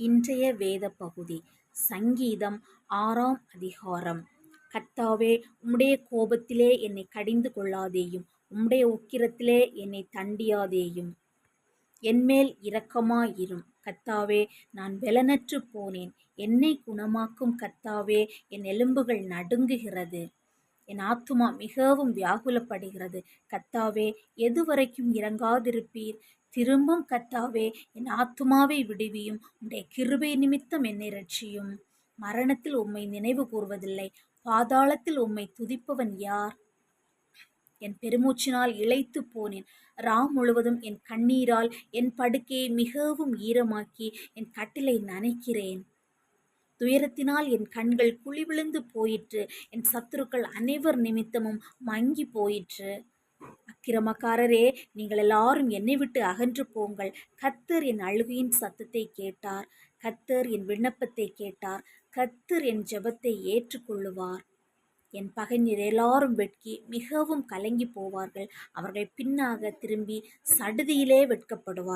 இன்றைய வேத பகுதி சங்கீதம் ஆறாம் அதிகாரம். கத்தாவே உம்முடைய கோபத்திலே என்னை கடிந்து கொள்ளாதேயும் உம்முடைய உக்கிரத்திலே என்னை தண்டியாதேயும். என்மேல் இரக்கமாயிரும். கத்தாவே நான் வெலனற்று போனேன். என்னை குணமாக்கும் கத்தாவே என் எலும்புகள் நடுங்குகிறது. என் ஆத்துமா மிகவும் வியாகுலப்படுகிறது. கத்தாவே எதுவரைக்கும் இறங்காதிருப்பீர் திரும்பும் கத்தாவே என் ஆத்துமாவை விடுவியும். உடைய கிருபை நிமித்தம் என்னை ரட்சியும் மரணத்தில் உம்மை நினைவு கூர்வதில்லை. பாதாளத்தில் உம்மை துதிப்பவன் யார்? என் பெருமூச்சினால் இழைத்து போனேன். ராம் முழுவதும் என் கண்ணீரால் என் படுக்கையை மிகவும் ஈரமாக்கி என் கட்டிலை நனைக்கிறேன். துயரத்தினால் என் கண்கள் குழி விழுந்து போயிற்று. என் சத்துருக்கள் அனைவர் நிமித்தமும் மங்கி போயிற்று. அக்கிரமக்காரரே நீங்கள் எல்லாரும் என்னை விட்டு அகன்று போங்கள். கத்தர் என் அழுகையின் சத்தத்தை கேட்டார். கத்தர் என் விண்ணப்பத்தை கேட்டார். கத்தர் என் ஜெபத்தை ஏற்றுக்கொள்ளுவார். என் பகைஞர் எல்லாரும் வெட்கி மிகவும் கலங்கி போவார்கள். அவர்கள் பின்னாக திரும்பி சடுதியிலே வெட்கப்படுவார்.